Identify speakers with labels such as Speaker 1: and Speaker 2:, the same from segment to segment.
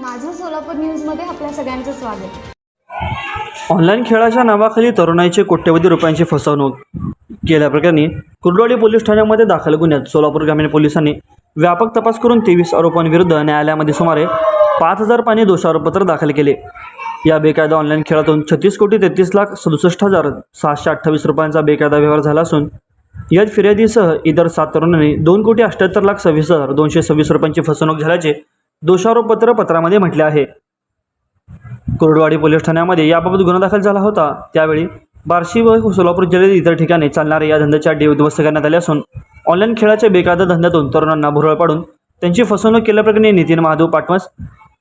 Speaker 1: माझं सोलापूर न्यूजमध्ये आपल्या सगळ्यांचं स्वागत.
Speaker 2: ऑनलाईन खेळाच्या नावाखाली तरुणाईची कोट्यवधी रुपयांची फसवणूक केल्याप्रकरणी कुर्डवाडी पोलीस ठाण्यामध्ये दाखल गुन्ह्यात सोलापूर ग्रामीण पोलिसांनी व्यापक तपास करून तेवीस आरोपांविरुद्ध न्यायालयामध्ये सुमारे पाच हजार पाणी दोषारोपपत्र दाखल केले. या बेकायदा ऑनलाईन खेळातून छत्तीस कोटी तेहतीस लाख सदुसष्ट हजार सहाशे अठ्ठावीस रुपयांचा बेकायदा व्यवहार झाला असून यात फिर्यादीसह इतर सात तरुणांनी दोन कोटी अठ्ठ्याहत्तर लाख सव्वीस हजार दोनशे सव्वीस रुपयांची फसवणूक झाल्याचे दोषारोपपत्र पत्रामध्ये म्हटले आहे. कुर्डवाडी पोलीस ठाण्यामध्ये याबाबत गुन्हा दाखल झाला होता. त्यावेळी बार्शी व सोलापूर जिल्ह्यातील इतर ठिकाणी चालणाऱ्या या धंद्याच्या अड्डे उद्ध्वस्त करण्यात आले असून ऑनलाईन खेळाच्या बेकायदा धंद्यातून तरुणांना भुरळ पाडून त्यांची फसवणूक केल्याप्रकरणी नितीन महादेव पाटमस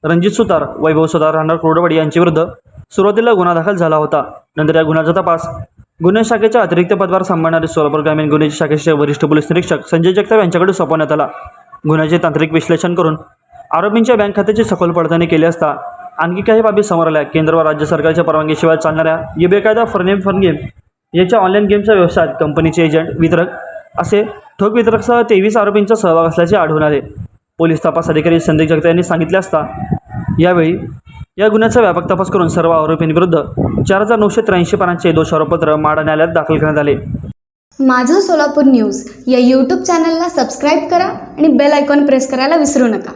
Speaker 2: रणजित सुतार वैभव सुतार राहणार कुर्डवाडी यांच्याविरुद्ध सुरुवातीला गुन्हा दाखल झाला होता. नंतर या गुन्ह्याचा तपास गुन्हे शाखेच्या अतिरिक्त पदभार सांभाळणारे सोलापूर ग्रामीण गुन्हे शाखेचे वरिष्ठ पोलीस निरीक्षक संजय जगताप यांच्याकडे सोपवण्यात आला. गुन्ह्याचे तांत्रिक विश्लेषण करून आरोपींच्या बँक खात्याची सखोल पडताळणी केली असता आणखी काही बाबी समोर आल्या. केंद्र व राज्य सरकारच्या परवानगीशिवाय चालणाऱ्या ये बेकायदा फरनेम फन गेम याच्या ऑनलाईन गेमच्या व्यवसायात कंपनीचे एजंट वितरक असे ठोक वितरकसह तेवीस आरोपींचा सहभाग असल्याचे आढळून आले. पोलीस तपास अधिकारी संदीप जगता यांनी सांगितले असता यावेळी या गुन्ह्याचा व्यापक तपास करून सर्व आरोपींविरुद्ध चार हजार नऊशे त्र्याऐंशी पानांचे दोषारोपपत्र माडा न्यायालयात दाखल करण्यात आले.
Speaker 1: माझं सोलापूर न्यूज या यूट्यूब चॅनलला सबस्क्राईब करा आणि बेल आयकॉन प्रेस करायला विसरू नका.